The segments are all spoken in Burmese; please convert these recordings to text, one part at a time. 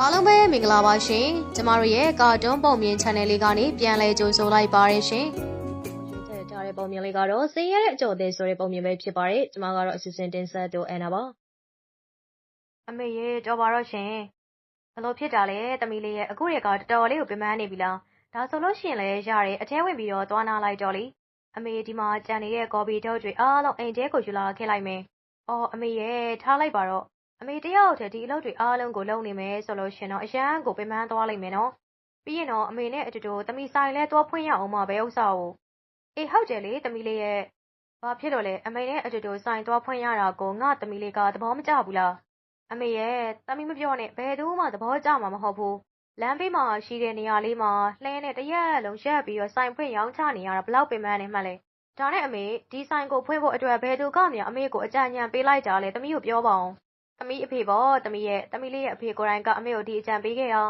အားလုံးပဲမင်္ဂလာပါရှင်ကျမတို့ရဲ့ကာတွန်းပုံမြင် channel လေးကနေပြန်လဲကြိုဆိုလိုက်ပါရရှင်ထည့်ထားတဲ့ပုံမြင်လေးကတော့စင်ရတဲ့အကြော်သေးဆိုတဲ့ပုံမြင်ပဲဖြစ်ပါတယ်ကျမကတော့အစီအစဉ်တင်ဆက်တော့အန်နာပါအမေရေတော်ပါတော့ရှင်ဘလို့ဖြစ်တာလဲတမီလေးရဲ့အခုရကတော်တော်လေးကိုပြမန်းနေပြီလားဒါဆိုလို့ရှိရင်လည်းရတယ်အထဲဝင်ပြီးတော့သွားနာလိုက်တော့လေအမေဒီမှာကြံနေတဲ့ကော်ပီထုတ်တွေအားလုံးအိမ်ထဲကိုယူလာခဲ့လိုက်မယ်အော်အမေရဲ့ထားလိုက်ပါတော့ အမေတယောက်တည်းဒီအလုပ်တွေအားလုံးကိုလုပ်နေမယ်ဆိုလို့ရှင်တော့အရန်ကိုပင်ပန်းသွားလိမ့်မယ်နော်ပြီးရင်တော့အမေနဲ့အတူတူသမီးဆိုင်လဲသွားဖွင့်ရအောင်မပဲဥစ္စာကိုအေးဟုတ်တယ်လေသမီးလေးရဲ့ဘာဖြစ်လို့လဲအမေနဲ့အတူတူဆိုင်သွားဖွင့်ရတာကိုငါသမီးလေးကသဘောမကျဘူးလားအမေရဲ့သမီးမပြောနဲ့ဘယ်သူမှသဘောကျမှာမဟုတ်ဘူးလမ်းဘေးမှာရှိတဲ့နေရာလေးမှာလှဲနဲ့တရက်လုံးရက်ပြီးတော့ဆိုင်ဖွင့်ရောင်းချနေရတာဘလောက်ပင်ပန်းနေမှလဲဒါနဲ့အမေဒီဆိုင်ကိုဖွင့်ဖို့အတွက်ဘယ်သူကမှအမေကိုအကြံဉာဏ်ပေးလိုက်တာလဲသမီးကိုပြောပါအောင် သမီးအဖေပေါ့ သမီးရဲ့ သမီးလေးရဲ့အဖေကိုယ်တိုင်က အမေကို ဒီအကြံပေးခဲ့တာ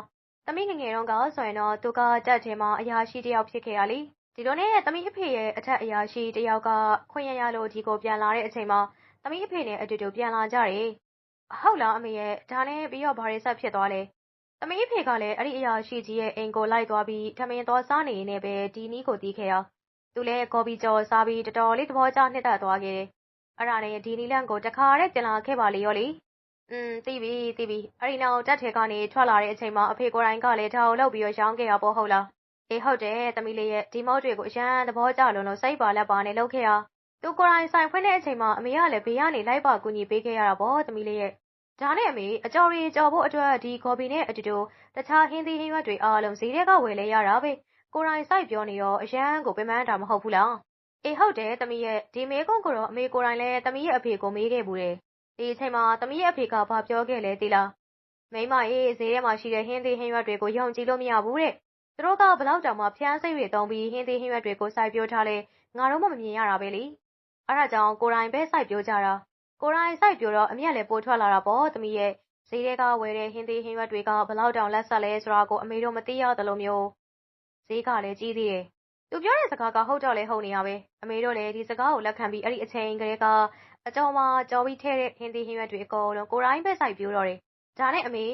သမီးငငယ်တုန်းကဆိုရင်တော့ သူကကြက်ထဲမှာ အရာရှိတယောက် ဖြစ်ခဲ့ရလေ ဒီလိုနဲ့ သမီးအဖေရဲ့ အထက်အရာရှိတယောက်က ခွင့်ရရလို့ ဒီကိုပြန်လာတဲ့အချိန်မှာ သမီးအဖေနဲ့အတူတူ ပြန်လာကြတယ် ဟုတ်လား အမေရဲ့ဒါနဲ့ ပြီးတော့ ဘာတွေဆက်ဖြစ်သွားလဲ သမီးအဖေကလည်း အဲ့ဒီအရာရှိကြီးရဲ့အိမ်ကိုလိုက်သွားပြီး ထမင်းသွားစားနေနေပဲ ဒီနီးကိုတီးခဲ့ရသူလည်းကော်ပီကျော်စားပြီး တော်တော်လေး သဘောကျ နှစ်သက်သွားခဲ့တယ် အဲ့ဒါနဲ့ ဒီနီလန့်ကို တခါတည်းပြန်လာခဲ့ပါလေရောလေ อืมသိပြီသိပြီအဲ့ဒီနောက်တက်ထဲကနေထွက်လာတဲ့အချိန်မှာအဖေကိုယ်တိုင်ကလည်းဒါကိုလှုပ်ပြီးတော့ရောင်းခဲ့ရပေါ့ဟုတ်လားအေးဟုတ်တယ်သမီးလေးရဲ့ဒီမော့တွေကိုအရန်သဘောကျလုံးလို့စိတ်ပါလက်ပါနဲ့လှုပ်ခဲ့ရသူကိုယ်တိုင်ဆိုင်ဖွင့်တဲ့အချိန်မှာအမေကလည်းဘေးကနေလိုက်ပါကူညီပေးခဲ့ရတာပေါ့သမီးလေးရဲ့ဒါနဲ့အမေအကျော်ရီကြော်ဖို့အတွက်ဒီကော်ပီနဲ့အတူတူတခြားဟင်းသီးဟင်းရွက်တွေအားလုံးဈေးထဲကဝယ်လဲရတာပဲကိုယ်တိုင်စိုက်ပြောနေရောအရန်ကိုပင်ပန်းတာမဟုတ်ဘူးလားအေးဟုတ်တယ်သမီးရဲ့ဒီမေကွန်းကိုတော့အမေကိုယ်တိုင်လည်းသမီးရဲ့အဖေကိုမေးခဲ့ဘူးတယ် ဒီအချိန်မှာသမီးရဲ့အဖေကဘာပြောခဲ့လဲသိလားမိမအေးဈေးထဲမှာရှိတဲ့ဟင်းသီးဟင်းရွက်တွေကိုယုံကြည်လို့မရဘူးတဲ့သူတို့ကဘလောက်တောင်မှဖျားစိတ်တွေတုံးပြီးဟင်းသီးဟင်းရွက်တွေကိုစိုက်ပျိုးထားလဲငါတို့မှမမြင်ရတာပဲလေအဲ့ဒါကြောင့်ကိုယ်တိုင်ပဲစိုက်ပျိုးကြတာကိုယ်တိုင်စိုက်ပျိုးတော့အမြက်လည်းပိုထွက်လာတာပေါ့သမီးရဲ့ဈေးထဲကဝယ်တဲ့ဟင်းသီးဟင်းရွက်တွေကဘလောက်တောင်လက်ဆက်လဲဆိုတာကိုအမေတို့မသိရသလိုမျိုးဈေးကလည်းကြီးသေးတယ်သူပြောတဲ့စကားကဟုတ်တော့လဲဟုတ်နေရပဲအမေတို့လည်းဒီစကားကိုလက်ခံပြီးအဲ့ဒီအချိန်ကလေးက အကျော်မှာကြော်ပြီးထဲတဲ့ဟင်းသီးဟင်းရွက်တွေအကုန်လုံးကိုရိုင်းပဲစိုက်ပြိုးတော့တယ်ဒါနဲ့အမေ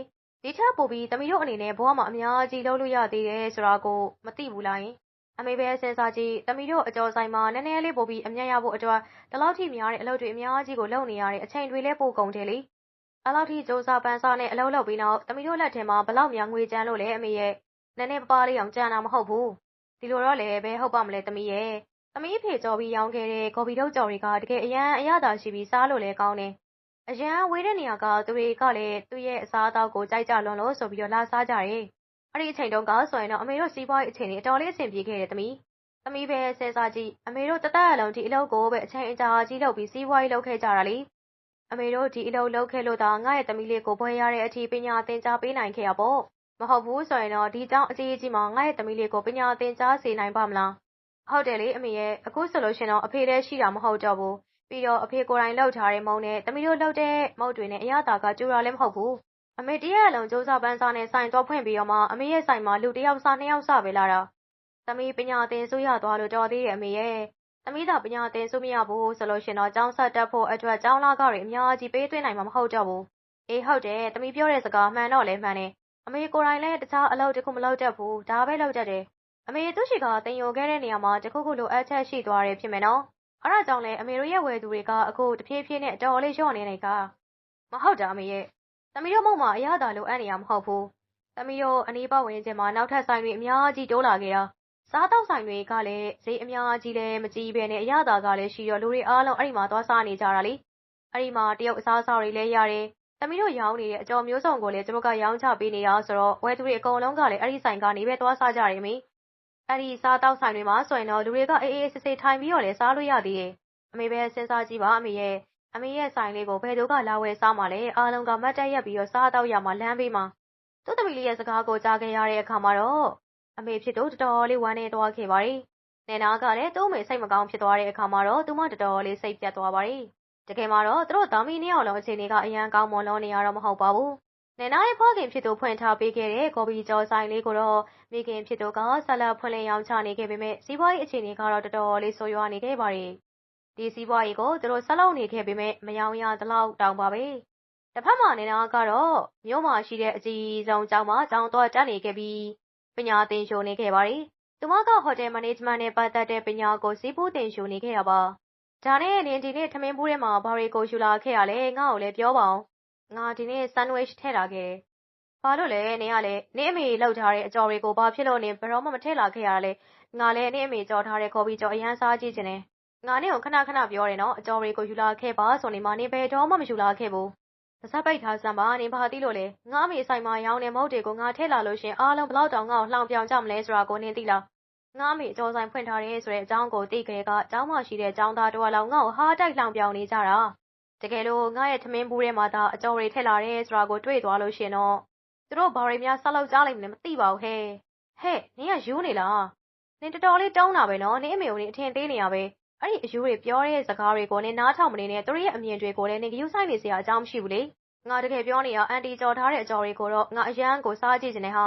ဒီချက်ပို့ပြီးသမီးတို့အနေနဲ့ဘဝမှာအများကြီးလုပ်လို့ရသေးတယ်ဆိုတာကိုမသိဘူးလားယင်အမေပဲစဉ်းစားကြည့်သမီးတို့အကျော်ဆိုင်မှာနည်းနည်းလေးပို့ပြီးအမြတ်ရဖို့အတွက်ဒီလောက်ထိများတဲ့အလုပ်တွေအများကြီးကိုလုပ်နေရတဲ့အချိန်တွေလည်းပိုကုန်တယ်လေအဲ့လောက်ထိစူးစမ်းပန်းစားနဲ့အလုပ်လုပ်ပြီးနောက်သမီးတို့လက်ထဲမှာဘလောက်များငွေကျန်လို့လဲအမေရဲ့နည်းနည်းပါးပါးလေးအောင်ကျန်တာမဟုတ်ဘူးဒီလိုတော့လည်းဘယ်ဟုတ်ပါမလဲသမီးရဲ့ သမီးအဖေကြော်ပြီးရောင်းခဲ့တဲ့ ဂေါ်ဖီထုပ်ကြော်တွေက တကယ် အရမ်းအရသာရှိပြီး စားလို့လည်းကောင်းတယ်။အရမ်းဝေးတဲ့နေရာက သူတွေကလည်း သူ့ရဲ့အစားအသောက်ကို ကြိုက်ကြလွန်းလို့ဆိုပြီး လာစားကြတယ်။အဲဒီအချိန်တုန်းကဆိုရင်တော့ အမေတို့စီးပွားရေးအခြေအနေ အတော်လေး အဆင်ပြေခဲ့တယ်သမီး။သမီးပဲ စဉ်းစားကြည့် အမေတို့ တသက်လုံး ဒီအလုပ်ကိုပဲ အချိန်အကြာကြီးလုပ်ပြီး စီးပွားရေးလုပ်ခဲ့ကြတာလေ။အမေတို့ ဒီအလုပ်လုပ်ခဲ့လို့သာ ငါ့ရဲ့သမီးလေးကို ဘွယ်ရတဲ့အထိ ပညာသင်ကြားပေးနိုင်ခဲ့တာပေါ့။မဟုတ်ဘူးဆိုရင်တော့ ဒီကျောင်းအကြီးကြီးမှာ ငါ့ရဲ့သမီးလေးကို ပညာသင်ကြားစေနိုင်ပါ့မလား ဟုတ်တယ်လေအမေရဲ့အခုဆိုလို့ရှင်တော့အဖေလည်းရှိတာမဟုတ်တော့ဘူးပြီးတော့အဖေကိုယ်တိုင်လှုပ်ထားတဲ့မုံနဲ့သမီးတို့လှုပ်တဲ့မုတ်တွေနဲ့အရသာကကျူတာလည်းမဟုတ်ဘူးအမေတရက်အလုံးစူးစမ်းပန်းစားနဲ့ဆိုင်တော့ဖွင့်ပြီးတော့မှအမေရဲ့ဆိုင်မှာလူတယောက်စားနှစ်ယောက်စားပဲလာတာသမီးပညာသင်ဆိုရသွားလို့တော်သေးတယ်အမေရဲ့သမီးသာပညာသင်ဆိုမရဘူးဆိုလို့ရှင်တော့ကျောင်းဆက်တက်ဖို့အတွက်ကျောင်းလာကတွေအများကြီးပေးသွင်းနိုင်မှာမဟုတ်တော့ဘူးအေးဟုတ်တယ်သမီးပြောတဲ့စကားမှန်တော့လည်းမှန်တယ်အမေကိုယ်တိုင်လည်းတခြားအလုပ်တခုမလုပ်တတ်ဘူးဒါပဲလုပ်တတ်တယ် အမေသူ့ရှိကတင်ယိုခဲ့တဲ့နေရာမှာ တခုခုလိုအပ်ချက်ရှိသွားတယ် ဖြစ်မယ်နော် အဲ့ဒါကြောင့်လဲအမေတို့ရဲ့ ဝယ်သူတွေက အခု တဖြည်းဖြည်းနဲ့ အတော်လေး လျော့နေနေကမဟုတ်တာ အမေရဲ့ သမီးတို့မုံမှာ အရသာလိုအပ်နေရမဟုတ်ဘူး သမီးတို့ အနီးပတ်ဝန်းကျင်မှာ နောက်ထပ်ဆိုင်တွေ အများကြီး တိုးလာခဲ့တာ စားတော့ဆိုင်တွေကလည်း ဈေးအများကြီးလည်း မကြီးပဲနဲ့ အရသာကလည်းရှိတော့ လူတွေအားလုံး အဲ့ဒီမှာ သွားစားနေကြတာလေ အဲ့ဒီမှာ တရုတ်အစားအစာတွေလည်းရတယ် သမီးတို့ရောင်းနေတဲ့ အကျော်မျိုးစုံကိုလည်း ကျမက ရောင်းချပေးနေတာဆိုတော့ ဝယ်သူတွေ အကုန်လုံးကလည်း အဲ့ဒီဆိုင်ကနေပဲ သွားစားကြတယ်မေ အဲ့ဒီစားတောက်ဆိုင်တွေမှာဆိုရင်တော့လူတွေကအေးအေးဆေးဆေးထိုင်ပြီးတော့လည်းစားလို့ရသေးတယ်အမေပဲစဉ်းစားကြည့်ပါအမေရဲ့အမေရဲ့ဆိုင်လေးကိုဘယ်သူကလာဝယ်စားမှလဲအားလုံးကမတ်တက်ရက်ပြီးတော့စားတော့ရမှာလမ်းပေးမှာသူ့သမီးလေးရဲ့စကားကိုကြားခဲ့ရတဲ့အခါမှာတော့အမေဖြစ်တော့တော်တော်လေးဝမ်းနေသွားခဲ့ပါတယ်နေနာကလည်းသူ့မေစိတ်မကောင်းဖြစ်သွားတဲ့အခါမှာတော့သူမတော်တော်လေးစိတ်ပြတ်သွားပါတယ်တကယ်မှာတော့သူတို့သားမီးနှစ်ယောက်လုံးအခြေအနေကအရန်ကောင်းမွန်လို့နေရတော့မဟုတ်ပါဘူး နေနာရဲ့ဖခင်ဖြစ်သူဖွင့်ထားပေးခဲ့တဲ့ကော်ပီကျော်ဆိုင်လေးကိုတော့မိခင်ဖြစ်သူကဆက်လက်ဖွင့်လှစ်ရောင်းချနေခဲ့ပေမဲ့စီးပွားရေးအခြေအနေကတော့တော်တော်လေးဆိုးရွားနေခဲ့ပါတယ်ဒီစီးပွားရေးကိုသူတို့ဆက်လုပ်နေခဲ့ပေမဲ့မယောင်ရသလောက်တောင်ပါပဲတစ်ဖက်မှာနေနာကတော့မြို့မှာရှိတဲ့အကြီးဆုံးကျောင်းမှာကျောင်းသွားတက်နေခဲ့ပြီးပညာသင်ယူနေခဲ့ပါတယ်။သူမကဟိုတယ်မန်နေဂျမန့်နဲ့ပတ်သက်တဲ့ပညာကိုစီးပူးသင်ယူနေခဲ့တာပါ။ဒါနဲ့နင်ဒီနေ့ထမင်းဘူးထဲမှာဘာတွေကိုယူလာခဲ့ရလဲငါ့ကိုလည်းပြောပါအောင်။ ငါဒီနေ့ဆန်ဒ်ဝစ်ထည့်လာခဲ့တယ်။ဘာလို့လဲနင်ကလည်းနင်အမေလောက်ထားတဲ့အကြော်တွေကိုဘာဖြစ်လို့နင်ဘယ်တော့မှမထည့်လာခဲ့ရလဲ။ငါလည်းနင်အမေကြော်ထားတဲ့ကော်ဖီကြော်အရန်စားကြည့်ချင်တယ်။ငါနင့်ကိုခဏခဏပြောတယ်နော်အကြော်တွေကိုယူလာခဲ့ပါဆိုနေမှနင်ဘယ်တော့မှမယူလာခဲ့ဘူး။ပါးစပ်ပိတ်ထားစမ်းပါနင်ဘာသိလို့လဲငါအမေဆိုင်မှာရောင်းတဲ့မုတ်တွေကိုငါထည့်လာလို့ရှင်အားလုံးဘလောက်တောင်ငါ့ကိုလှောင်ပြောင်ကြမလဲဆိုတာကိုနင်သိလားငါအမေအကျော်ဆိုင်ဖွင့်ထားတယ်ဆိုတဲ့အကြောင်းကိုသိကြတဲ့ကကျောင်းမှာရှိတဲ့ကျောင်းသားတော်လောက်ငါ့ကိုဟားတိုက်လှောင်ပြောင်နေကြတာ တကယ်လို့ငါရဲ့ထမင်းဘူးထဲမှာသာအကျော်တွေထည့်လာတယ်ဆိုတာကိုတွေ့သွားလို့ရှင်တော့သူတို့ဘာတွေများဆက်လောက်ကြားလိုက်မလဲမသိပါဘူးဟဲ့ဟဲ့နင်ကယူနေလားနင်တော်တော်လေးတုံးတာပဲနော်နင်အမေကိုနင်အထင်သေးနေရပဲအဲ့ဒီအယူတွေပြောတဲ့စကားတွေကိုနင်နားထောင်မနေနဲ့သူတို့ရဲ့အမြင်တွေကိုလည်းနင်ကယူဆိုင်နေစရာအကြောင်းမရှိဘူးလေငါတကယ်ပြောနေရအန်တီကြော်ထားတဲ့အကြော်တွေကိုတော့ငါအရန်ကိုစားကြည့်နေဟာ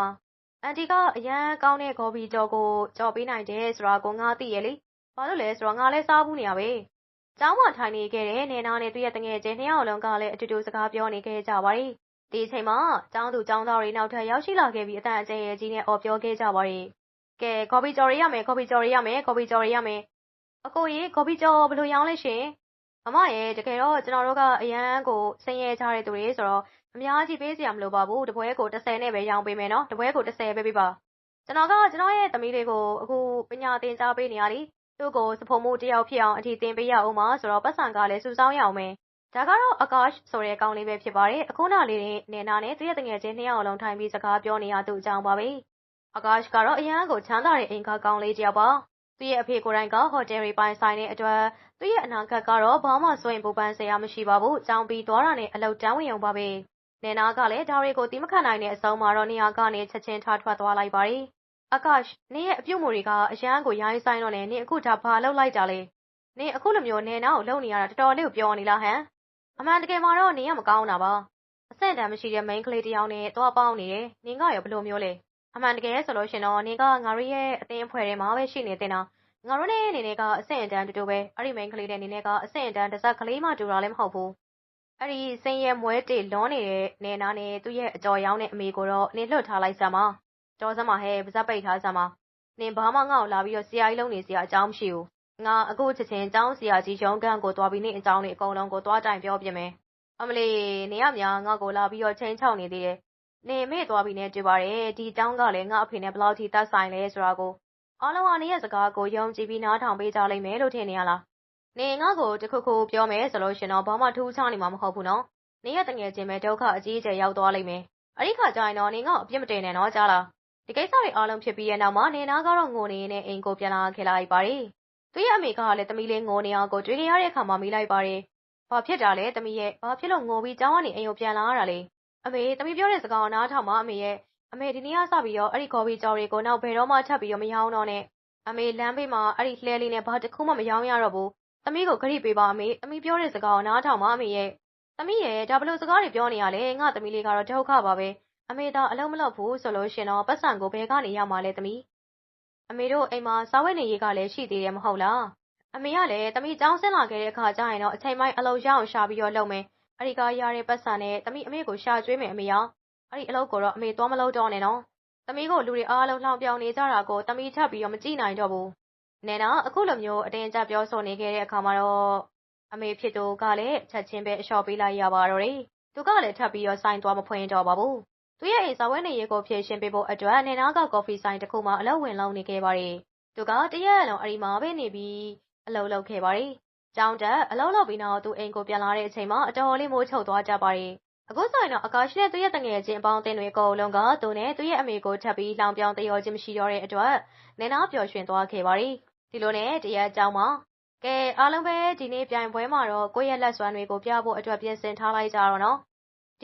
အန်တီကအရန်ကောင်းတဲ့ဂေါ်ဘီကြော်ကိုကြော်ပေးနိုင်တယ်ဆိုတာကိုငါသိရဲ့လေဘာလို့လဲဆိုတော့ငါလည်းစားဘူးနေရပဲ ကျောင်းမှာထိုင်နေခဲ့တဲ့နေနာနဲ့ သူ့ရဲ့တငယ်ချင်း နှစ်ယောက်လုံးကလည်း အတူတူ စကားပြောနေခဲ့ကြပါတယ် ဒီအချိန်မှာ ကျောင်းသူကျောင်းသားတွေ နောက်ထပ်ရောက်ရှိလာခဲ့ပြီးအတန်အကျယ်ကြီးနဲ့ အော်ပြောခဲ့ကြပါတယ် ကဲဂေါ်ဘီကြော်ရရမယ်ဂေါ်ဘီကြော်ရရမယ်ဂေါ်ဘီကြော်ရရမယ် အကိုကြီးဂေါ်ဘီကြော် ဘယ်လိုရောင်းလဲရှင်မမရဲ့တကယ်တော့ ကျွန်တော်တို့က အရန်ကို ဆင်းရဲကြတဲ့သူတွေဆိုတော့ အများကြီးပေးစရာမလိုပါဘူး တပွဲကို30နဲ့ပဲ ရောင်းပေးမယ်နော် တပွဲကို30ပဲပေးပါ ကျွန်တော်က ကျွန်တော်ရဲ့သမီးလေးကို အခု ပညာသင်ကြားပေးနေရလी သူ့ကိုစဖို့မှုတယောက်ဖြစ်အောင် အထီးသင်ပေးရအောင်ပါဆိုတော့ပတ်စံကလည်းစူဆောင်းရအောင်မယ် ဒါကတော့အကားဆိုတဲ့ ကောင်းလေးပဲ ဖြစ်ပါတယ် အခုနောက်လေးနဲ့နေနာနဲ့ သူ့ရဲ့တငယ်ချင်း နှစ်ယောက်လုံး ထိုင်ပြီး စကားပြောနေရသူအကြောင်းပါပဲအကားကတော့ အရန်ကို ချမ်းသာတဲ့ အိမ်က ကောင်းလေးတယောက်ပါ သူ့ရဲ့အဖေကိုယ်တိုင်က ဟိုတယ်တွေ ပိုင်ဆိုင်တဲ့အတွက် သူ့ရဲ့အနာဂတ်ကတော့ ဘာမှစွန့်ပူပန်းစရာ မရှိပါဘူး။ကြောင်ပြီးသွားတာနဲ့ အလုတ်တန်းဝင်ုံပါပဲ။နေနာကလည်း ဒါတွေကိုတိမခံနိုင်တဲ့အဆုံးမှာတော့ နေရာကနေ ချက်ချင်းထားထွက်သွားလိုက်ပါတယ်။ အကာရှနေရဲ့အပြုတ်မှုတွေကအရန်ကိုရိုင်းဆိုင်တော့နေနေအခုဒါဘာလုပ်လိုက်တာလဲ။နေအခုလိုမျိုးနေနာကိုလုံနေရတာတော်တော်လေးကိုပြောနေလားဟမ်။အမှန်တကယ်မှာတော့နေရမကောင်းတာပါ။အဆင့်တန်းမရှိတဲ့ main ကလေးတယောက်နဲ့သွားပေါင်းနေတယ်။နင်ကရောဘယ်လိုမျိုးလဲ။အမှန်တကယ်ဆိုလို့ရှင်တော့နင်ကငါတို့ရဲ့အသင်းအဖွဲ့ထဲမှာပဲရှိနေတင်တာ။ငါတို့နဲ့နေနေကအဆင့်အတန်းတူတူပဲအဲ့ဒီမိန်းကလေးနဲ့နေနေကအဆင့်အတန်းတစ်စက်ကလေးမှတူတာလည်းမဟုတ်ဘူးအဲ့ဒီစင်ရဲမွဲတေလွန်နေတဲ့နေနာနဲ့သူ့ရဲ့အကြော်ရောင်းတဲ့အမေကိုတော့နေလွတ်ထားလိုက်စမ်းပါ တော်စမ်းပါဟဲ့ပါဇက်ပိတ်ထားစမ်းပါနင်ဘာမှငါ့ကိုလာပြီးတော့ဆရာကြီးလုံးနေစရာအကြောင်းမရှိဘူးငါအခုချက်ချင်းကျောင်းဆရာကြီးရုံးခန်းကိုတွားပြီးနေအကြောင်းတွေအကုန်လုံးကိုတွားတိုင်ပြောပြမယ်အမလီနေရများငါ့ကိုလာပြီးတော့ချင်းချောက်နေသေးတယ်နေမေ့သွားပြီးနေတွေ့ပါတယ်ဒီကျောင်းကလည်းငါအဖေနဲ့ဘယ်လောက်ထိတတ်ဆိုင်လဲဆိုတာကိုအားလုံးအနေရဲ့စကားကိုယုံကြည်ပြီးနားထောင်ပေးကြလိမ့်မယ်လို့ထင်နေရလား။နေငါ့ကိုတခုခုပြောမယ်ဆိုလို့ရှင်တော့ဘာမှထူးခြားနေမှာမဟုတ်ဘူးနော်။နေရဲ့တငယ်ချင်းပဲဒုက္ခအကြီးအကျယ်ရောက်သွားလိမ့်မယ်။အဲ့ဒီခါကျရင်တော့နေငါ့ကိုအပြစ်မတင်နဲ့နော်ကြားလား။ ဒီကိစ္စတွေအားလုံးဖြစ်ပြီးရဲ့နောက်မှာနေနာကတော့ငိုနေနေအိမ်ကိုပြန်လာခဲ့လိုက်ပါတယ်။သူ့ရဲ့အမေကလည်းသမီးလေးငိုနေအောင်ကိုတွေ့ကြရတဲ့အခါမှာမိလိုက်ပါတယ်။ဘာဖြစ်တာလဲသမီးရဲ့ဘာဖြစ်လို့ငိုပြီးကျောင်းကနေအိမ်ကိုပြန်လာရတာလဲ။အမေသမီးပြောတဲ့စကားကိုနားထောင်ပါအမေရဲ့အမေဒီနေ့ကစပြီးတော့အဲ့ဒီကော်ဖီကြော်တွေကိုနောက်ဘယ်တော့မှချက်ပြီးတော့မရောင်းတော့နဲ့အမေလမ်းဘေးမှာအဲ့ဒီလှဲလေးနဲ့ဘာတစ်ခုမှမရောင်းရတော့ဘူး။သမီးကိုဂရိပေးပါအမေ။သမီးပြောတဲ့စကားကိုနားထောင်ပါအမေရဲ့။သမီးရဲ့ဒါဘလို့စကားတွေပြောနေရလဲ။ငါသမီးလေးကတော့ဒုက္ခပါပဲ။ အမေသာအလုံးမလောက်ဘူးဆိုလို့ရှင်တော့ပတ်စံကိုဘယ်ကနေရမှာလဲသမီး။အမေတို့အိမ်မှာစားဝတ်နေရေးကလည်းရှိသေးတယ်မဟုတ်လား။အမေကလည်းသမီးကြောင်းဆင်းလာခဲ့တဲ့အခါကျရင်တော့အချိန်ပိုင်းအလုပ်ရအောင်ရှာပြီးတော့လုပ်မယ်။အဲ့ဒီကရတဲ့ပတ်စံနဲ့သမီးအမေကိုရှာကျွေးမယ်အမေရော။အဲ့ဒီအလုပ်ကိုတော့အမေသွားမလုပ်တော့နဲ့နော်။သမီးကိုလူတွေအားလုံးလှောင်ပြောင်နေကြတာကိုသမီးချက်ပြီးတော့မကြည့်နိုင်တော့ဘူး။နဲနာအခုလိုမျိုးအတင်းအကျပ်ပြောဆိုနေခဲ့တဲ့အခါမှာတော့အမေဖြစ်သူကလည်းချက်ချင်းပဲအလျှော့ပေးလိုက်ရပါတော့တယ်။သူကလည်းထပ်ပြီးတော့ဆိုင်သွားမဖွင့်တော့ပါဘူး။ သူ့ရဲ့အိမ်စာဝတ်နေရေးကို ဖြေရှင်းပေးဖို့အတွက်နဲနာကကော်ဖီဆိုင်တစ်ခုမှာ အလုပ်ဝင်လုပ်နေခဲ့ပါတယ်။သူက တရက်လုံးအဒီမှာပဲနေပြီး အလုပ်လုပ်ခဲ့ပါတယ်။ကျောင်းတက် အလုပ်လုပ်ပြီးနောက် သူအိမ်ကိုပြန်လာတဲ့အချိန်မှာ အတော်လေး မိုးချုပ်သွားကြပါတယ် အခုဆိုရင်တော့အကာရှိနဲ့ သူ့ရဲ့တငယ်ချင်းအပေါင်းအသင်းတွေ အကုန်လုံးက သူနဲ့ သူ့ရဲ့အမေကို ထပ်ပြီးလောင်ပြောင်တရောခြင်း မရှိတော့တဲ့အတွက်နင်းနာပျော်ရွှင်သွားခဲ့ပါရီဒီလိုနဲ့ တရက်အကြောင်းမှာ ကဲ အားလုံးပဲ ဒီနေ့ပြိုင်ပွဲမှာတော့ ကိုယ့်ရဲ့လက်စွမ်းတွေကို ပြဖို့အတွက် ပြင်ဆင်ထားလိုက်ကြတော့နော်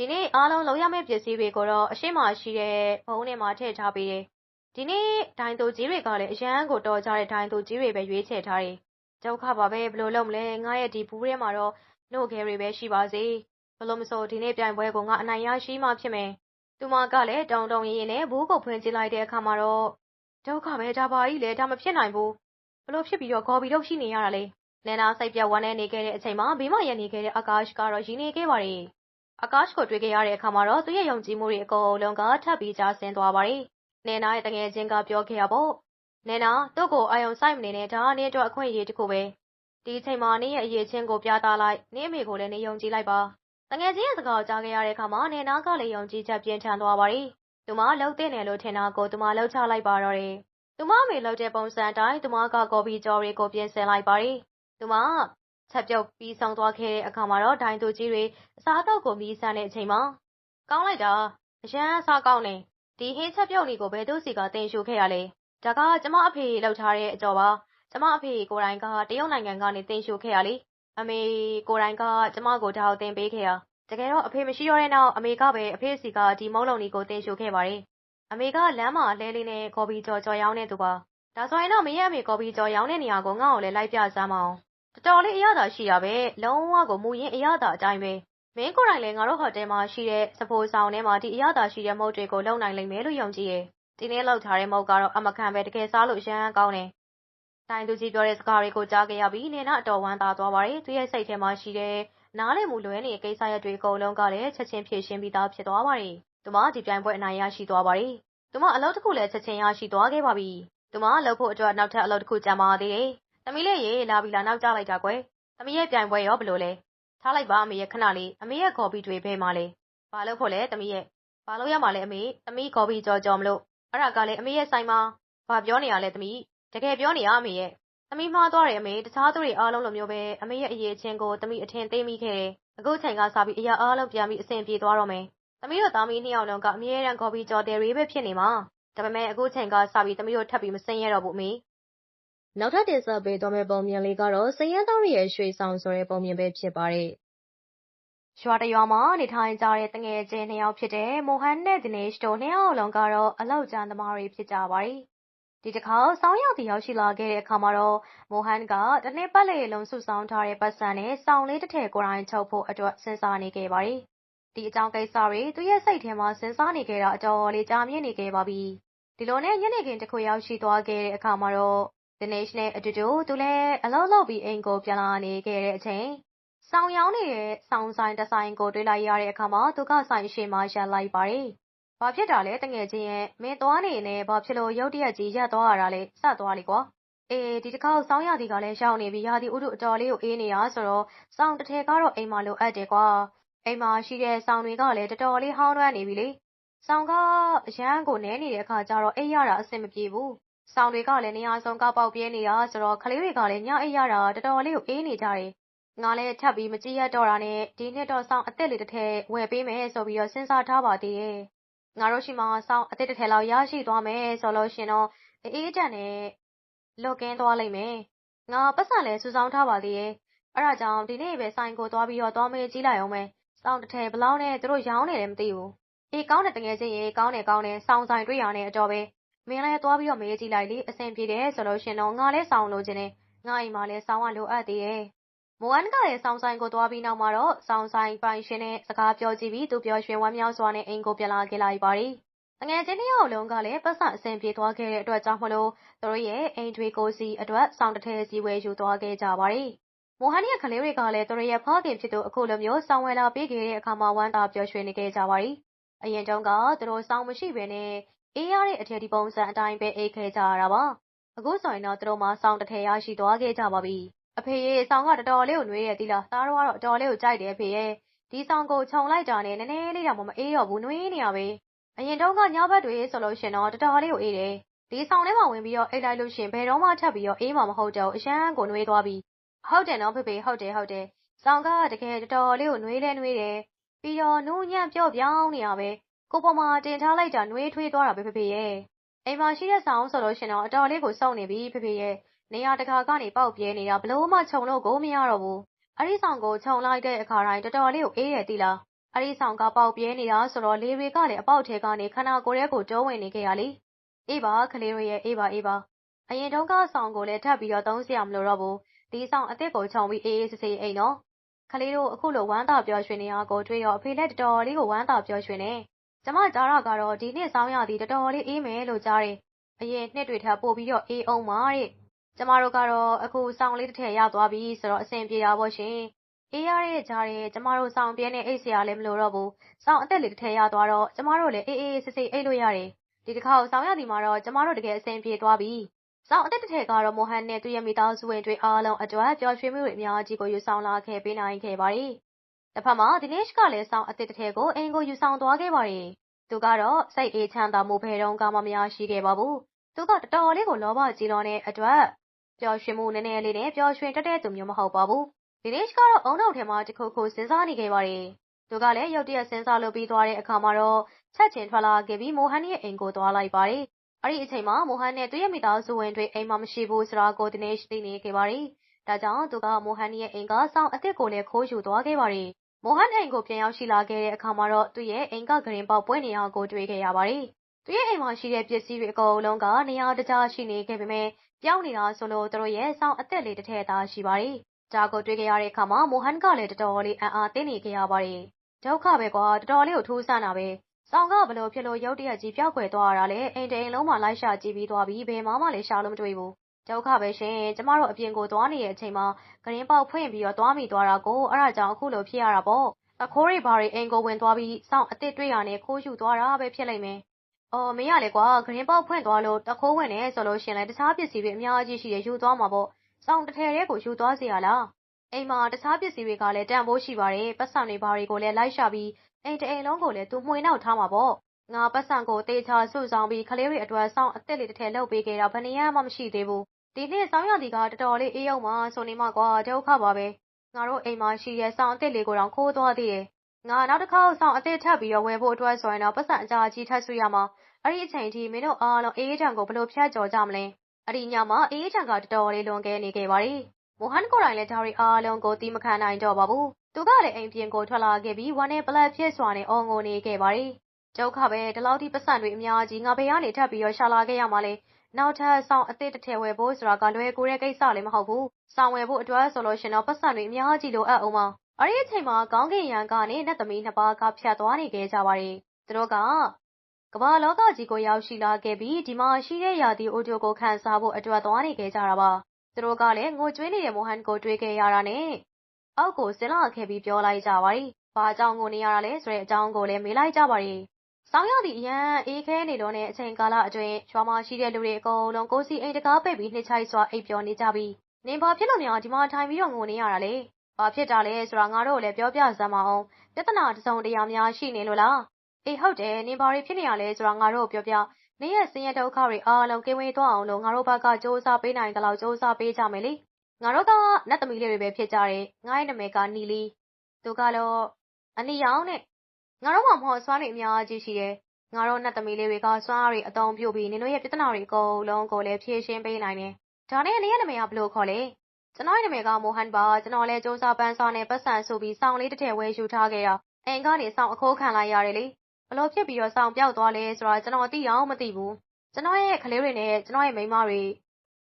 ဒီနေ့အားလုံးလုံးရမယ့်ပစ္စည်းတွေကိုတော့အရှိမရှိတဲ့ဘုံထဲမှာထည့်ထားပေးတယ်ဒီနေ့ဒိုင်တူကြီးတွေကလည်းအရန်ကိုတော်ကြတဲ့ဒိုင်တူကြီးတွေပဲရွေးချယ်ထားတယ်ဒုက္ခပါပဲဘယ်လိုလုပ်မလဲငါရဲ့ဒီဘူးထဲမှာတော့နှုတ်ခဲတွေပဲရှိပါစေဘလို့မဆိုဒီနေ့ပြိုင်ပွဲကိုငါအနိုင်ရရှိမှဖြစ်မယ်။သူမကလည်းတုံတုံရင်းနဲ့ဘူးကိုဖွင့်ကြည့်လိုက်တဲ့အခါမှာတော့ဒုက္ခပဲဒါပါကြီးလေဒါမဖြစ်နိုင်ဘူး။ဘလို့ဖြစ်ပြီးတော့ဂေါ်ဘီတော့ရှိနေရတာလေ။နန္နာစိတ်ပြတ်ဝမ်းနဲ့နေခဲ့တဲ့အချိန်မှာဘေးမှာရနေခဲ့တဲ့အာကာရှ်ကတော့ရင်းနေခဲ့ပါလေ အာကာရှ်ကို တွေ့ခဲ့ရတဲ့အခါမှာတော့ သူ့ရဲ့ ယုံကြည်မှုတွေ အကုန်လုံးက ထပ်ပြီး ကျဆင်းသွားပါတယ်။နေနာရဲ့တငယ်ချင်းက ပြောခဲ့ရပေါ့။နေနာသူ့ကို အာယုံစိုက်မနေနဲ့ ဒါကနေအတွက် အခွင့်အရေးတစ်ခုပဲ။ဒီအချိန်မှာ နင်းရဲ့ အရေးချင်းကို ပြသလိုက် နင်းအမေကိုလည်းနေယုံကြည်လိုက်ပါ။တငယ်ချင်းရဲ့ စကားကို ကြားခဲ့ရတဲ့အခါမှာနေနာကလည်း ယုံကြည်ချက် ပြင်းထန်သွားပါတယ်။သူမလှုပ်တဲ့နယ်လို့ ထင်တာကို သူမလှုပ်ချလိုက်ပါတော့တယ်။သူမအမေလှုပ်တဲ့ ပုံစံအတိုင်း သူမက ကော်ပီကြော်တွေကို ပြင်ဆင်လိုက်ပါတယ်။သူမ ချက်ပြုတ်ပြီးဆောင်သွားခဲ့တဲ့အခါမှာတော့ဒိုင်သူကြီးတွေအစားအသောက်ကိုမီးစမ်းတဲ့အချိန်မှာကောင်းလိုက်တာအရန်စားကောင်းနေဒီဟင်းချက်ပြုတ်နေကိုဘယ်သူစီကတင်ရှူခဲ့ရလဲဒါကကျမအဖေလောက်ထားတဲ့အကြော်ပါကျမအဖေကိုယ်တိုင်ကတရုတ်နိုင်ငံကနေတင်ရှူခဲ့ရလေအမေကိုယ်တိုင်ကကျမကိုဒါကိုတင်ပေးခဲ့ရတကယ်တော့အဖေမရှိတော့တဲ့နောက်အမေကပဲအဖေစီကဒီမုံလုံးကြီးကိုတင်ရှူခဲ့ပါတယ်အမေကလမ်းမှာလဲလေးနဲ့ကော်ပီကြော်ကြော်ရောင်းနေသူပါဒါဆိုရင်တော့မရဲ့အမေကော်ပီကြော်ရောင်းတဲ့နေရာကိုငါ့ကိုလည်းလိုက်ပြစမ်းမအောင် တော်တော်လေး အရသာရှိတာပဲ လုံးဝကို မူရင်းအရသာအတိုင်းပဲ မင်းကိုယ်တိုင်လည်း ငါတို့ဟိုတယ်မှာရှိတဲ့စဖိုးဆောင်ထဲမှာ ဒီအရသာရှိတဲ့ မုတ်တွေကို လုံနိုင်လိမ့်မယ်လို့ ယုံကြည်ရဲ့ဒီနေ့လောက်ထားတဲ့ မုတ်ကတော့ အမခံပဲ တကယ်စားလို့ရမ်းကောင်းတယ် တိုင်းသူကြီးပြောတဲ့စကားတွေကို ကြားခဲ့ရပြီးနေနာအတော်ဝမ်းသာသွားပါတယ် သူရဲ့စိတ်ထဲမှာရှိတဲ့ နားလည်မှုလွဲနေတဲ့ ကိစ္စရပ်တွေအကုန်လုံးကလည်း ချက်ချင်းဖြေရှင်းပြီးသားဖြစ်သွားပါတယ် သူမ ဒီပြိုင်ပွဲအနိုင်ရရှိသွားပါတယ် သူမ အလုပ်တစ်ခုလည်း ချက်ချင်းရရှိသွားခဲ့ပါပြီ သူမလုပ်ဖို့အတွက် နောက်ထပ်အလုပ်တစ်ခုကြံပါသေးတယ် သမီးလေးရေလာပြီလားနောက်ကျလိုက်တာကွယ်သမီးရဲ့ပြိုင်ပွဲရောဘလို့လဲထားလိုက်ပါအမေရဲ့ခဏလေးအမေရဲ့ကော်ပီတွေဘယ်မှာလဲဘာလို့ဖို့လဲသမီးရဲ့ဘာလို့ရမှာလဲအမေသမီးကော်ပီကြော်ကြော်မလို့အဲ့ဒါကလည်းအမေရဲ့ဆိုင်မှာဘာပြောနေရလဲသမီးတကယ်ပြောနေရအမေရဲ့သမီးမှားသွားတယ်အမေတခြားသူတွေအားလုံးလိုမျိုးပဲအမေရဲ့အရေးချင်းကိုသမီးအထင်သေးမိခဲ့တယ်အခုချိန်ကစပြီးအရာအားလုံးပြန်ပြီးအဆင်ပြေသွားတော့မယ်သမီးတို့သားမီးနှစ်ယောက်လုံးကအမြဲတမ်းကော်ပီကြော်တယ်တွေပဲဖြစ်နေမှာဒါပေမဲ့အခုချိန်ကစပြီးသမီးတို့ထပ်ပြီးမစင်ရတော့ဘူးအမေ နောက်ထပ်တင်ဆက်ပေးသွားမယ့် ပုံမြင်လေးကတော့စရင်သားရဲ့ ရွှေဆောင်ဆိုတဲ့ ပုံမြင်ပဲ ဖြစ်ပါတယ်။ရွာတရွာမှာ နေထိုင်ကြတဲ့တငယ်ချင်းနှစ်ယောက်ဖြစ်တဲ့မိုဟန်နဲ့ဒီနေရှ်တို့ နှစ်ယောက်လုံးကတော့ အလောက်ကျန်သမားတွေ ဖြစ်ကြပါတယ်။ဒီတစ်ခါစောင်းရောက်တီရောက်ရှိလာခဲ့တဲ့အခါမှာတော့မိုဟန်ကတနေ့ပတ်လေလုံး စုဆောင်ထားတဲ့ပတ်စံနဲ့ စောင်းလေးတစ်ထည် ကိုယ်တိုင်ချုပ်ဖို့အတွက် စဉ်းစားနေခဲ့ပါတယ်။ဒီအကြောင်းကိစ္စတွေ သူရဲ့စိတ်ထဲမှာ စဉ်းစားနေခဲ့တာ အတော်လေး ကြာမြင့်နေခဲ့ပါပြီ။ဒီလိုနဲ့ ညနေခင်းတစ်ခု ရောက်ရှိသွားခဲ့တဲ့အခါမှာတော့ Dinesh နဲ့အတူတူ သူလည်း အလုပ်လုပ်ပြီး အိမ်ကို ပြန်လာနေခဲ့တဲ့အချိန် စောင်ရောင်းနေတဲ့ စောင်ဆိုင်တဆိုင်ကို တွေ့လိုက်ရတဲ့အခါမှာ သူက ဆိုင်ရှေ့မှာ ရပ်လိုက်ပါတယ်။ဘာဖြစ်တာလဲတငယ်ချင်းရဲ့မင်းသွားနေနဲ့ ဘာဖြစ်လို့ ရုတ်တရက်ကြီး ရပ်သွားရတာလဲစသွားလိကွာ။အေး ဒီတစ်ခါစောင်းရသည်ကလည်း ရောက်နေပြီ ရာသီဥတု အတော်လေးကို အေးနေရဆိုတော့ စောင်းတစ်ထည်ကတော့ အိမ်မှာ လိုအပ်တယ်ကွာ။အိမ်မှာရှိတဲ့ စောင်းတွေကလည်း တော်တော်လေး ဟောင်းနှွမ်းနေပြီလေ။စောင်းကအရန်ကိုနဲနေတဲ့အခါကျတော့ အိပ်ရတာ အဆင်မပြေဘူး။ စောင်းတွေကလည်းနေရာစုံကပေါက်ပြဲနေတာဆိုတော့ကလေးတွေကလည်းညအိပ်ရတာတော်တော်လေးကိုအေးနေကြတယ်။ငါလည်းထပ်ပြီးမကြည့်ရတော့တာနဲ့ဒီနှစ်တော့စောင်းအသက်လေးတစ်ထည်ဝယ်ပေးမယ်ဆိုပြီးတော့စဉ်းစားထားပါသေးတယ်။ငါတို့ရှိမှစောင်းအသက်တစ်ထည်လောက်ရရှိသွားမယ်ဆိုလို့ရှင်တော့အေးတန်နဲ့လွတ်ကင်းသွားလိမ့်မယ်။ငါပတ်စံလည်းစုဆောင်းထားပါသေးရဲ့။အဲ့ဒါကြောင့်ဒီနေ့ပဲဆိုင်ကိုသွားပြီးတော့သွားမေးကြည့်လိုက်အောင်မယ်။စောင်းတစ်ထည်ဘလောက်နဲ့သူတို့ရောင်းနေတယ်မသိဘူး။အေးကောင်းတယ်တကယ်ချင်းရေကောင်းတယ်ကောင်းတယ်စောင်းဆိုင်တွေ့ရနေအတော်ပဲ မင်းလည်းသွားပြီးတော့မေးကြည့်လိုက်လေ အဆင်ပြေတယ်ဆိုလို့ရှင်တော့ ငါလည်းစောင်းလို့ခြင်းနဲ့ငါအိမ်မှာလည်း စောင်းကလိုအပ်သေးရဲ့မိုးအန်ကလည်း စောင်းဆိုင်ကိုသွားပြီးနောက်မှာတော့ စောင်းဆိုင်ပိုင်ရှင်နဲ့ စကားပြောကြည့်ပြီး သူပြောရွှင်ဝမ်းမြောက်စွာနဲ့ အိမ်ကိုပြန်လာခဲ့လိုက်ပါသည်တငယ်ချင်းတစ်ယောက်လုံးကလည်းပတ်စံအဆင်ပြေသွားခဲ့တဲ့အတွက်ကြောင့်မလို့ သူတို့ရဲ့ အိမ်တွေကိုစီအတွက် စောင်းတစ်ထည်စီ ဝယ်ယူသွားခဲ့ကြပါသည်မိုဟန်ရဲ့ ကလေးတွေကလည်း သူတို့ရဲ့ ဖခင်ဖြစ်သူ အခုလိုမျိုး စောင်းဝယ်လာပေးခဲ့တဲ့အခါမှာ ဝမ်းသာပျော်ရွှင်နေခဲ့ကြပါသည်အရင်တုန်းက သူတို့စောင်းမရှိဘဲနဲ့ အေးရတဲ့အထည် ဒီပုံစံအတိုင်းပဲအိတ်ခဲ့ကြရတာပါ အခုဆိုရင်တော့ သူတို့မှစောင်းတစ်ထည် ရရှိသွားခဲ့ကြပါပြီ အဖေရဲ့စောင်းကတော်တော်လေးကိုနှွေးရသေးလား သားတော်ကတော့ အတော်လေးကို ကြိုက်တယ်အဖေရဲ့ ဒီစောင်းကို ခြုံလိုက်တာနဲ့ နည်းနည်းလေးတော့မအေးတော့ဘူးနှွေးနေရပဲ အရင်တုန်းက ညဘက်တွေဆိုလို့ရှင်တော့ တော်တော်လေးကို အေးတယ် ဒီဆောင်ထဲမှာ ဝင်ပြီးတော့ အိတ်လိုက်လို့ရှင် ဘယ်တော့မှ ထပ်ပြီးတော့ အေးမှာ မဟုတ်တော့အရှမ်းကိုနှွေးသွားပြီ ဟုတ်တယ်နော်ဖေဖေ ဟုတ်တယ် ဟုတ်တယ် စောင်းကတကယ် တော်တော်လေးကိုနှွေးလဲနှွေးတယ် ပြီးတော့ နူးညံ့ပြော့ပြောင်းနေရပဲ ကိုပေါ်မှာတင်ထားလိုက်တာနှွေးထွေးသွားတာပဲဖေဖေရဲ့အိမ်မှာရှိတဲ့ဆောင်ဆိုလို့ရှင်တော့အတော်လေးကိုစောင့်နေပြီဖေဖေရဲ့နေရာတကာကနေပေါက်ပြဲနေတာဘလို့မှခြုံလို့ကိုမရတော့ဘူးအဲ့ဒီဆောင်ကိုခြုံလိုက်တဲ့အခါတိုင်းတော်တော်လေးကိုအေးရတိလားအဲ့ဒီဆောင်ကပေါက်ပြဲနေတာဆိုတော့လေတွေကလည်းအပေါက်ထဲကနေခန္ဓာကိုယ်ရဲ့ကိုတုံးဝင်နေခဲ့ရလေအေးပါကလေးတို့ရဲ့အေးပါအေးပါအရင်တုန်းကဆောင်ကိုလည်းထပ်ပြီးတော့သုံးစရာမလိုတော့ဘူးဒီဆောင်အစ်စ်ကိုခြုံပြီးအေးအေးဆေးဆေးအိမ်နော်ကလေးတို့အခုလိုဝမ်းသာပျော်ရွှင်နေရကိုတွေ့ရောအဖေလည်းတော်တော်လေးကိုဝမ်းသာပျော်ရွှင်နေ ကျမကြားတာကတော့ ဒီနှစ်ဆောင်းရသည်တော်တော်လေးအေးမယ်လို့ကြားတယ်။အရင်နှစ်တွေထက် ပိုပြီးတော့ အေးအောင်ပါတဲ့။ကျမတို့ကတော့ အခုဆောင်းလေးတစ်ထည်ရသွားပြီဆိုတော့ အဆင်ပြေတာပေါ့ရှင် အေးရတဲ့ကြားထဲ ကျမတို့ စောင်ပြဲနဲ့ အိတ်စရာလည်း မလိုတော့ဘူး။စောင်အသက်လေးတစ်ထည်ရသွားတော့ ကျမတို့လည်း အေးအေးဆေးဆေး အိတ်လို့ရတယ်။ဒီတစ်ခါစောင်ရသည်မှာတော့ ကျမတို့ တကယ်အဆင်ပြေသွားပြီ။စောင်အသက်တစ်ထည်ကတော့ မိုဟန်နဲ့ သူ့ရဲ့မိသားစုဝင်တွေအားလုံးအတွက် ပျော်ရွှင်မှုတွေ အများကြီးကို ယူဆောင်လာခဲ့ပေးနိုင်ခဲ့ပါတယ်။ တစ်ဖက်မှာ ဒီနေ့ကလည်း စောင်အသက်တစ်ထည်ကို အိမ်ကိုယူဆောင်သွားခဲ့ပါတယ်။သူကတော့ စိတ်အေးချမ်းသာမှု ဘယ်တော့မှ မရရှိခဲ့ပါဘူး။သူက တော်တော်လေးကို လောဘကြီးလွန်တဲ့အတွက် ပျော်ရွှင်မှုနည်းနည်းလေးနဲ့ ပျော်ရွှင်တတ်တဲ့သူမျိုး မဟုတ်ပါဘူး။ဒီနေ့ကတော့အုံနောက်ထဲမှာ တခုခုစဉ်းစားနေခဲ့ပါတယ်။သူကလည်း ရုတ်တရက် စဉ်းစားလို့ပြီးသွားတဲ့အခါမှာတော့ ချက်ချင်းထွက်လာခဲ့ပြီး မိုဟန်ရဲ့အိမ်ကို သွားလိုက်ပါတယ်။အဲ့ဒီအချိန်မှာ မိုဟန်နဲ့ သူ့ရဲ့မိသားစုဝင်တွေ အိမ်မှာမရှိဘူးဆိုတာကို ဒီနေ့သိနေခဲ့ပါတယ်။ဒါကြောင့် သူက မိုဟန်ရဲ့အိမ်က စောင်းအစ်စ်ကိုလည်း ခိုးယူသွားခဲ့ပါတယ်။ မိုဟန်အိမ်ကို ပြန်ရောက်ရှိလာခဲ့တဲ့အခါမှာတော့ သူ့ရဲ့ အိမ်ကဂရင်ပေါက် ပွဲနေရာကို တွေ့ခဲ့ရပါတယ်။သူ့ရဲ့အိမ်မှာရှိတဲ့ ပစ္စည်းတွေ အကုန်လုံးက နေရာတကြားရှိနေခဲ့ပေမဲ့ပြောင်းနေတာဆိုလို့ သူတို့ရဲ့ စောင်းအစ်စ်လေးတစ်ထည့်သားရှိပါတယ်။ဒါကို တွေ့ခဲ့ရတဲ့အခါမှာ မိုဟန်ကလည်း တော်တော်လေး အံ့အားသင့်နေခဲ့ရပါတယ်။ဒုက္ခပဲကွာ တော်တော်လေးကို ထူးဆန်းတာပဲ။စောင်းကဘလို့ဖြစ်လို့ ရုတ်တရက်ကြီး ပျောက်ကွယ်သွားရတာလဲ အိမ်တိန်လုံးမှာ လိုက်ရှာကြည့်ပြီးသွားပြီးဘယ်မှမလည်း ရှာလို့မတွေ့ဘူး။ ဒုက္ခပဲရှင် ကျမတို့ အပြင်ကိုသွားနေတဲ့အချိန်မှာဂရင်ပေါက်ဖွင့်ပြီးတော့ သွားမိသွားတာကို အဲ့ဒါကြောင့် အခုလိုဖြစ်ရတာပေါ့။အခိုးတွေဘာတွေ အိမ်ကိုဝင်သွားပြီး စောင်းအစ်စ်တွေ့ရနဲ့ ခိုးယူသွားတာပဲ ဖြစ်လိမ့်မယ်။အော်မင်းရလေကွာဂရင်ပေါက်ဖွင့်သွားလို့တခိုးဝင်နေဆိုလို့ရှင်လဲတခြားပစ္စည်းတွေ အများကြီးရှိရယူသွားမှာပေါ့။စောင်းတစ်ထည်တည်းကို ယူသွားစီရလား။အိမ်မှာ တခြားပစ္စည်းတွေကလည်း တန်ဖိုးရှိပါတယ်။ပတ်စံတွေဘာတွေကိုလည်း လိုက်ရှာပြီး အိမ်တအိမ်လုံးကိုလည်း သူမှွေနှောက်ထားမှာပေါ့။ငါပတ်စံကိုတေချာစုဆောင်ပြီး ကလေးတွေအတွက် စောင်းအစ်စ်လေးတစ်ထည် လုပ်ပေးခဲ့တာ ဘယ်နည်းမှ မရှိသေးဘူး။ ဒီနှစ်စောင်းရသည်ကတော်တော်လေးအေးရောက်မှဆိုနေမှကွာဒုက္ခပါပဲ။ငါတို့အိမ်မှာရှိတဲ့စောင်းအစ်စ်လေးကိုတော့ခိုးသွားသေးတယ်။ငါနောက်တစ်ခေါက်စောင်းအစ်စ်ထပ်ပြီးတော့ဝယ်ဖို့အတွက်ဆိုရင်တော့ပတ်စံအကြာကြီးထပ်ဆွရမှာ။အဲ့ဒီအချိန်ထိမင်းတို့အားလုံးအေးအေးချမ်းကိုဘလို့ဖြတ်ကျော်ကြမလဲ။အဲ့ဒီညမှာအေးအေးချမ်းကတော်တော်လေးလွန်ကဲနေခဲ့ပါတယ်။မိုဟန်ကိုယ်တိုင်လည်းဒါရီအားလုံးကိုတီးမခံနိုင်တော့ပါဘူး။သူကလည်းအိမ်ပြင်ကိုထွက်လာခဲ့ပြီးဝမ်းနဲ့ပလက်ဖြစ်စွာနဲ့အော်ငိုနေခဲ့ပါတယ်။ဒုက္ခပဲဒီလောက်ထိပတ်စံတွေအများကြီးငါဘေးကနေထပ်ပြီးတော့ရှာလာခဲ့ရမှာလေ။ နောက်ထပ်ဆောင်အစ်စ်တစ်ထည်ဝယ်ဖို့ဆိုတာက လွယ်ကူတဲ့ကိစ္စလည်းမဟုတ်ဘူး။ဆောင်ဝယ်ဖို့အတွက်ဆိုလို့ရှင်တော့ပတ်စံတွေ အများကြီးလိုအပ်အောင်ပါ။အဲ့ဒီအချိန်မှာ ကောင်းကင်ရံကနေ နတ်သမီးနှစ်ပါးက ဖြတ်သွားနေခဲ့ကြပါတယ်။သူတို့က ကမ္ဘာလောကကြီးကို ရောက်ရှိလာခဲ့ပြီး ဒီမှာရှိတဲ့ ရာသီအိုတိုကိုခန်းစားဖို့အတွက် သွားနေခဲ့ကြတာပါ။သူတို့ကလည်း ငိုကြွေးနေတဲ့ မိုဟန်ကို တွေ့ခဲ့ရတာနဲ့ အောက်ကိုဆင်းလာခဲ့ပြီး ပြောလိုက်ကြပါတယ်။ဘာကြောင့်ငိုနေရတာလဲဆိုတဲ့အကြောင်းကိုလည်း မေးလိုက်ကြပါတယ်။ ဆောင်းရသည့်အရန်အေးခဲနေလို့နဲ့အချိန်ကာလအတွင်းရွာမှာရှိတဲ့လူတွေအကုန်လုံးကိုစီအိမ်တကားပိတ်ပြီးနှိမ့်ချိုက်စွာအိပ်ပျော်နေကြပြီးနင်ဘာဖြစ်လို့များဒီမှာထိုင်ပြီးတော့ငိုနေရတာလဲ။ဘာဖြစ်တာလဲဆိုတာငါတို့လည်းပြောပြစမ်းပါအောင်။ပြဿနာတစ်စုံတစ်ရာများရှိနေလို့လား။အေးဟုတ်တယ်နင်ဘာတွေဖြစ်နေရလဲဆိုတာငါတို့ပြောပြ။နင်ရဲ့ဆင်းရဲဒုက္ခတွေအားလုံးကင်းဝေးသွားအောင်လို့ငါတို့ဘက်ကစူးစမ်းပေးနိုင်သလောက်စူးစမ်းပေးကြမယ်လေ။ငါတို့ကနတ်သမီးလေးတွေပဲဖြစ်ကြတယ်။ငါ့ရဲ့နာမည်ကနီလီ။သူကတော့အနီရောင်နဲ့ ငါတို့မှမဟုတ်စွမ်းတွေအများကြီးရှိတယ်။ငါတို့နတ်သမီးလေးတွေကစွမ်းအားတွေအသုံးပြုပြီးနင်တို့ရဲ့ပြဿနာတွေအကုန်လုံးကိုလည်းဖြေရှင်းပေးနိုင်တယ်။ဒါနဲ့နင်ရဲ့နာမည်ကဘယ်လိုခေါ်လဲ။ကျွန်တော်ရဲ့နာမည်ကမိုဟန်ပါ။ကျွန်တော်လည်းစူးစမ်းပန်းစားနဲ့ပတ်စံစုပြီးစောင်လေးတစ်ထည်ဝယ်ယူထားခဲ့တာ။အိမ်ကနေစောင်အခိုးခံလိုက်ရတယ်လေ။ဘလို့ဖြစ်ပြီးတော့စောင်ပျောက်သွားလဲဆိုတာကျွန်တော်သိအောင်မသိဘူး။ကျွန်တော်ရဲ့ကလေးတွေနဲ့ကျွန်တော်ရဲ့မိန်းမတွေ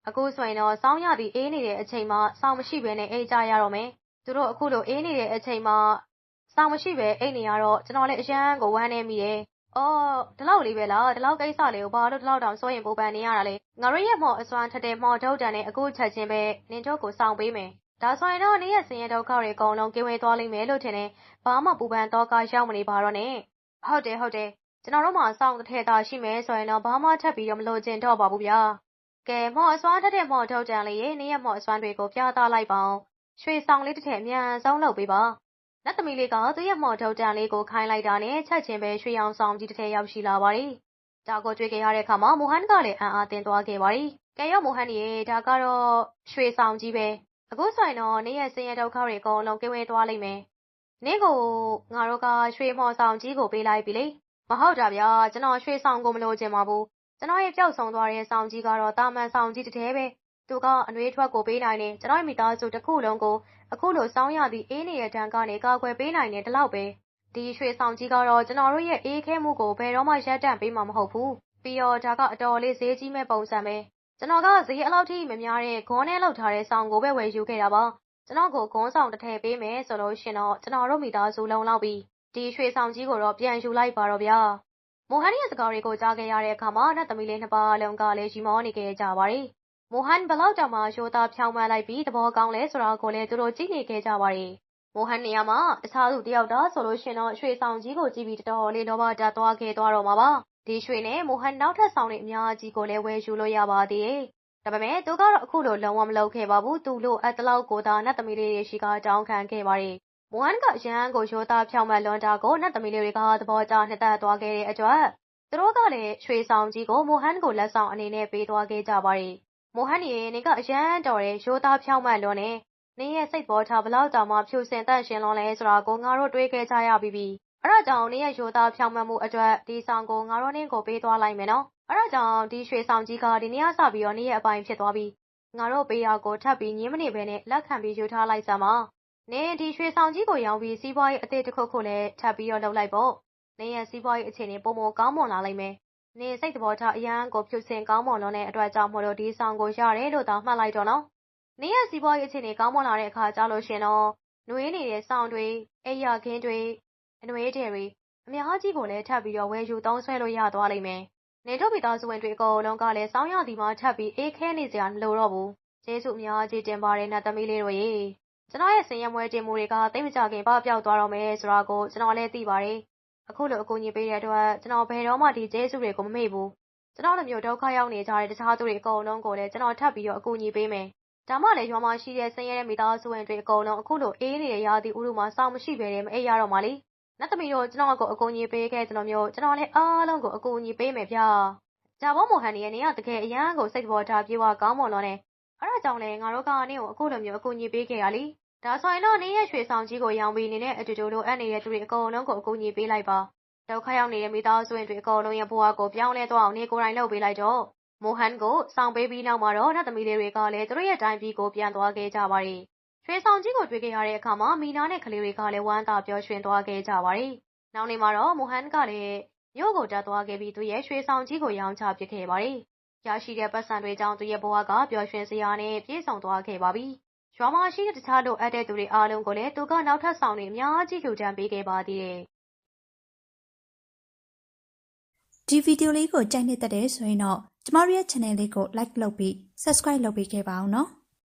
အခုဆိုရင်တော့စောင်းရသည်အေးနေတဲ့အချိန်မှာစောင်မရှိဘဲနဲ့အိတ်ကြရတော့မယ်။သူတို့အခုလိုအေးနေတဲ့အချိန်မှာ စောင်မရှိဘဲအိတ်နေရတော့ကျွန်တော်လည်းအရန်ကိုဝမ်းနေမိတယ်။အော်ဒီလောက်လေးပဲလားဒီလောက်ကိစ္စလေးကိုဘာလို့ဒီလောက်တောင်စိုးရင်ပူပန်နေရတာလဲ။ငါတို့ရဲ့မော်အစွမ်းထက်တဲ့မော်ထုတ်တန်နဲ့အခုချက်ချင်းပဲနင်တို့ကိုစောင့်ပေးမယ်။ဒါဆိုရင်တော့နင်ရဲ့ဆင်းရဲဒုက္ခတွေအကုန်လုံးကင်းဝေးသွားလိမ့်မယ်လို့ထင်တယ်။ဘာမှပူပန်တော့ကရောက်မနေပါတော့နဲ့။ဟုတ်တယ်ဟုတ်တယ်ကျွန်တော်တို့မှာစောင့်တစ်ထည်သာရှိမယ်ဆိုရင်တော့ဘာမှထပ်ပြီးတော့မလိုချင်တော့ပါဘူးဗျာ။ကဲမော်အစွမ်းထက်တဲ့မော်ထုတ်တန်လေးရဲ့နင်ရဲ့မော်အစွမ်းတွေကိုပြသလိုက်ပါအောင်။ရွှေဆောင်လေးတစ်ထည်အမြန်ဆုံးလုပ်ပေးပါ။ နတ်သမီးလေးက သူ့ရဲ့မော်ထုတ်တန်လေးကိုခိုင်းလိုက်တာနဲ့ ချက်ချင်းပဲရွှေရောင်ဆောင်ကြီးတစ်ထည်ရောက်ရှိလာပါတယ်။ဒါကိုတွေ့ခဲ့ရတဲ့အခါမှာ မိုဟန်ကလည်း အံ့အားသင့်သွားခဲ့ပါတယ်။ကဲရောမိုဟန်ရေ ဒါကတော့ ရွှေဆောင်ကြီးပဲ။အခုဆိုရင်တော့ နင်ရဲ့ဆင်းရဲဒုက္ခတွေအကုန်လုံး ကင်းဝေးသွားလိမ့်မယ်။နင့်ကို ငါတို့က ရွှေမော်ဆောင်ကြီးကို ပေးလိုက်ပြီလေ။မဟုတ်တာဗျာ ကျွန်တော်ရွှေဆောင်ကို မလိုချင်ပါဘူး။ကျွန်တော်ရဲ့ပျောက်ဆုံးသွားတဲ့ ဆောင်ကြီးကတော့တာမန်ဆောင်ကြီးတစ်ထဲပဲ။ သူကအနှွေးထွက်ကိုပေးနိုင်တယ်ကျွန်တော်ရဲ့မိသားစုတစ်ခုလုံးကိုအခုလိုစောင်းရသည့်အေးနေတဲ့တန်ကနေကာကွယ်ပေးနိုင်တယ်ဒီလောက်ပဲဒီရွှေဆောင်ကြီးကတော့ကျွန်တော်တို့ရဲ့အေးခဲမှုကိုဘယ်တော့မှရပ်တန့်ပေးမှာမဟုတ်ဘူးပြီးတော့ဒါကအတော်လေးဈေးကြီးမဲ့ပုံစံပဲကျွန်တော်ကဈေးအလောက်ထိမများတဲ့ဂွန်းနဲ့လောက်ထားတဲ့ဆောင်ကိုပဲဝယ်ယူခဲ့တာပါကျွန်တော်ကိုဂွန်းဆောင်တစ်ထည်ပေးမယ်ဆိုလို့ရှင်တော့ကျွန်တော်တို့မိသားစုလုံးလောက်ပြီးဒီရွှေဆောင်ကြီးကိုတော့ပြန်ယူလိုက်ပါတော့ဗျာမိုဟန်ရဲ့စကားတွေကိုကြားခဲ့ရတဲ့အခါမှာနတ်သမီးလေးနှစ်ပါးလုံးကလည်းရီမောနေခဲ့ကြပါတယ် မိုဟန်ဘလောက်တောင်မှရှိုးသားဖြောင်းမှန်းလိုက်ပြီး သဘောကောင်းလဲဆိုတာကိုလည်း သူတို့ ကြည့်နေခဲ့ကြပါတယ် မိုဟန်နေရာမှာ တခြားသူတယောက်တာဆိုလို့ရှင်တော့ ရွှေဆောင်ကြီးကိုကြည့်ပြီး တော်တော်လေး လောဘတက်သွားခဲ့သွားတော့မှာပါ ဒီရွှေနဲ့ မိုဟန် နောက်ထပ်ဆောင်တွေ အများကြီးကိုလည်း ဝယ်ယူလို့ရပါသေးတယ် ဒါပေမဲ့သူကတော့ အခုလို လုံးဝမလုပ်ခဲ့ပါဘူး သူလို့အတလောက်ကိုသာ နတ်သမီးလေးတွေရှိကတောင်းခံခဲ့ပါတယ် မိုဟန်ကရန်ကို ရိုးသားဖြောင်းမှန်လွန်တာကို နတ်သမီးလေးတွေက သဘောကျနှစ်သက်သွားခဲ့တဲ့အတွက် သူတို့ကလည်း ရွှေဆောင်ကြီးကို မိုဟန်ကို လက်ဆောင်အနေနဲ့ ပေးသွားခဲ့ကြပါတယ် မိုဟန်ရဲ့နေကအရန်တော်တဲ့ရိုးသားဖြောင်းမှန်လွန်နေနင်းရဲ့စိတ်ပေါ်ထားဘလောက်တောင်မှဖြူစင်တန့်ရှင်လွန်လဲဆိုတာကိုငါတို့တွေးခဲ့ကြရပြီးပြီအဲ့ဒါကြောင့်နင်းရဲ့ရိုးသားဖြောင်းမှန်မှုအတွက်ဒီဆောင်ကိုငါတို့နင်းကိုပေးသွားလိုက်မယ်နော်အဲ့ဒါကြောင့်ဒီရွှေဆောင်ကြီးကဒီနေ့ကစပြီးတော့နင်းရဲ့အပိုင်ဖြစ်သွားပြီငါတို့ပေးရကိုထပ်ပြီးညင်းမနေဘဲနဲ့လက်ခံပြီးယူထားလိုက်စမ်းပါနင်းဒီရွှေဆောင်ကြီးကိုရောင်းပြီးစီးပွားရေးအသေးတစ်ခုခုလည်းထပ်ပြီးတော့လုပ်လိုက်ပေါ့နင်းရဲ့စီးပွားရေးအခြေအနေပုံမကောင်းမွန်လာလိမ့်မယ် နင်းစိတ်သဘောထားအရန်ကိုဖြူစင်ကောင်းမွန်လွန်တဲ့အတွက်ကြောင့်မို့လို့ဒီဆောင်ကိုရတယ်လို့သာမှတ်လိုက်တော့နော်နင်းရဲ့စီးပွားရေးအခြေအနေကောင်းမွန်လာတဲ့အခါကျလို့ရှင်တော့နှွေးနေတဲ့ဆောင်တွေအိယာခင်းတွေအနှွေးတွေတွေအများကြီးကိုလည်းထပ်ပြီးတော့ဝယ်ယူသုံးဆွဲလို့ရသွားလိမ့်မယ်နေတို့မိသားစုဝင်တွေအကုန်လုံးကလည်းစောင်းရသည်မှာထပ်ပြီးအေးခဲနေစရာမလိုတော့ဘူးကျေးဇူးအများကြီးတင်ပါတယ်နတ်သမီးလေးတို့ရေကျွန်တော်ရဲ့စင်ရမွဲတင်မှုတွေကတိတ်မကြခင်ပပျောက်သွားတော့မယ်ဆိုတာကိုကျွန်တော်လည်းသိပါတယ် အခုလို အကူအညီပေးတဲ့အတွက် ကျွန်တော် ဘယ်တော့မှ ဒီကျေးဇူးတွေကို မမေ့ဘူး ကျွန်တော်လိုမျိုး ဒုက္ခရောက်နေကြတဲ့ တခြားသူတွေ အကုန်လုံးကိုလည်း ကျွန်တော် ထပ်ပြီးတော့ အကူအညီပေးမယ် ဒါမှလည်း ရွာမှာရှိတဲ့ ဆင်းရဲတဲ့ မိသားစုဝင်တွေ အကုန်လုံး အခုလို အေးနေတဲ့ ရာသီဥတုမှာ စောင့်မရှိဘဲနဲ့ မအိပ်ရတော့မှလေ နတ်သမီးတို့ ကျွန်တော်ကို အကူအညီပေးခဲ့သလိုမျိုး ကျွန်တော်လည်း အားလုံးကို အကူအညီပေးမယ်ဗျာဂျာဘောမိုဟန်နီရဲ့နေရတကယ် အရန်ကို စိတ်ပေါ်ထား ပြေဝကောင်းမွန်လို့နဲ့အဲ့ဒါကြောင့်လည်း ငါတို့ကနေကို အခုလိုမျိုး အကူအညီပေးခဲ့ရလी ဒါဆိုရင်တော့နေရဲ့ရွှေဆောင်ကြီးကို ရောင်းပြီးနေနဲ့ အတူတူ လိုအပ်နေတဲ့သူတွေ အကုန်လုံးကို အကူအညီပေးလိုက်ပါ ဒုက္ခရောက်နေတဲ့ မိသားစုဝင်တွေ အကုန်လုံးရဲ့ဘဝကို ပြောင်းလဲသွားအောင်နေကိုယ်တိုင် လုပ်ပေးလိုက်တော့မိုဟန်ကိုစောင့်ပေးပြီးနောက်မှာတော့ နတ်သမီးလေးတွေကလည်း သူတို့ရဲ့တိုင်းပြည်ကို ပြန်သွားခဲ့ကြပါတယ်။ရွှေဆောင်ကြီးကို တွေ့ခဲ့ရတဲ့အခါမှာ မီနာနဲ့ ကလေးတွေကလည်း ဝမ်းသာပျော်ရွှင်သွားခဲ့ကြပါတယ်။နောက်နေ့မှာတော့မိုဟန်ကလည်း မြို့ကိုတက်သွားခဲ့ပြီး သူရဲ့ရွှေဆောင်ကြီးကို ရောင်းချပစ်ခဲ့ပါတယ်။ရရှိတဲ့ပတ်စံတွေကြောင့် သူရဲ့ဘဝက ပျော်ရွှင်စရာနဲ့ ပြည့်စုံသွားခဲ့ပါပြီ။ ရွာမှာရှိတဲ့ တခြားလိုအပ်တဲ့သူတွေ အားလုံးကိုလည်း သူက နောက်ထပ်ဆောင်တွေ အများကြီး လှူဒန်းပေးခဲ့ပါသေးတယ်။ဒီဗီဒီယိုလေးကို ကြိုက်နှစ်သက်တယ်ဆိုရင်တော့ ကျမတို့ရဲ့ channel လေးကို like လုပ်ပြီး subscribe လုပ်ပေးခဲ့ပါအောင်နော်